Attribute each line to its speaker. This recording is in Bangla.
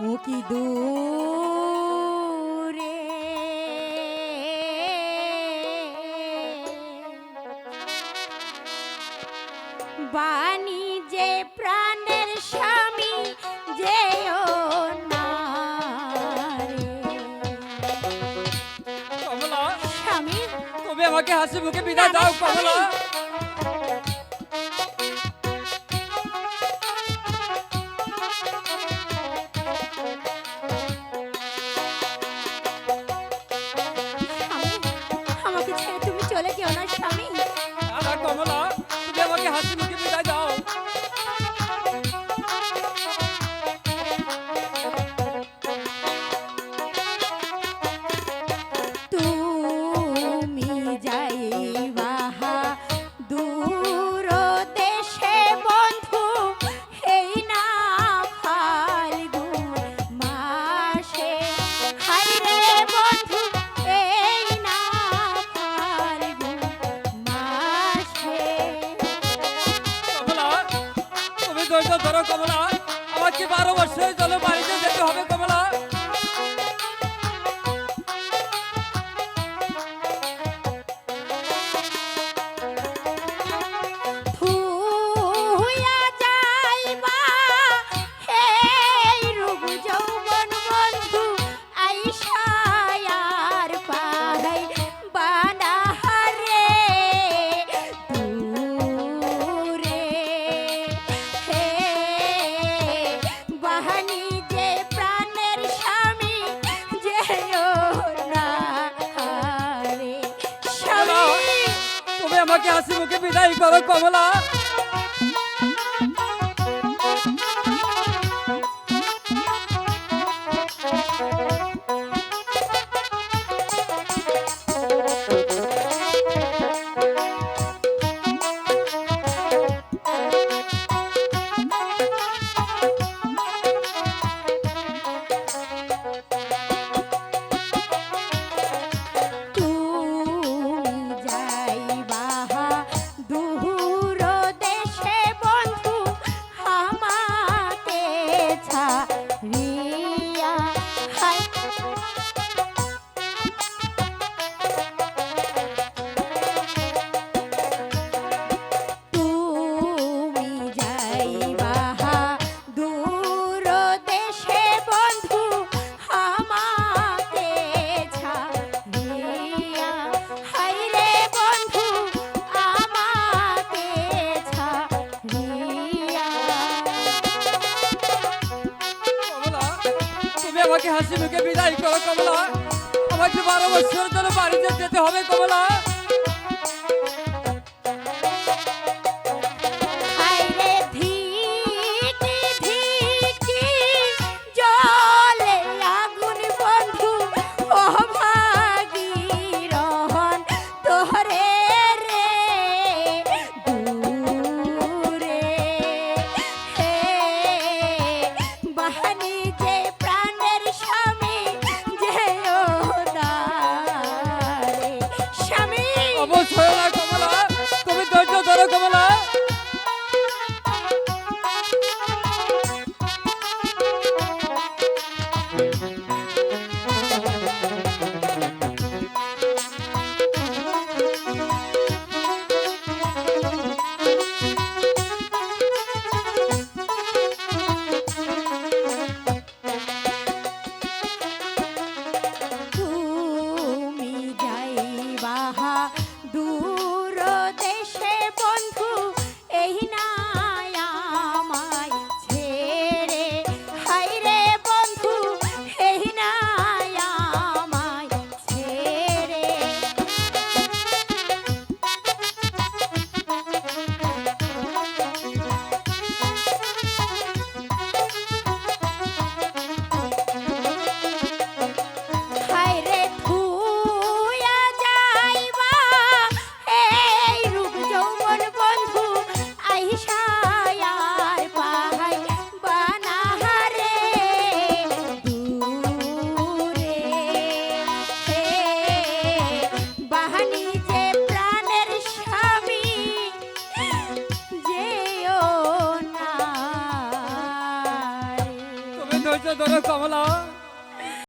Speaker 1: ও কি দূরে। বাণী যে প্রাণের স্বামী
Speaker 2: যে আমাকে হাসি মুখে বিদায় দাও কমলা। ধরো কমলা। আমাকে বারো বছরের জন্য বাড়িতে যেতে হবে কমলা? আমাকে হাসি মুখে বিদায় করো কমলা।
Speaker 1: আমাকে
Speaker 2: হাসি মুখে বিদায় করো কমলা। আমাকে বারো বছর ধরে বাড়িতে যেতে হবে কমলা।
Speaker 1: আহা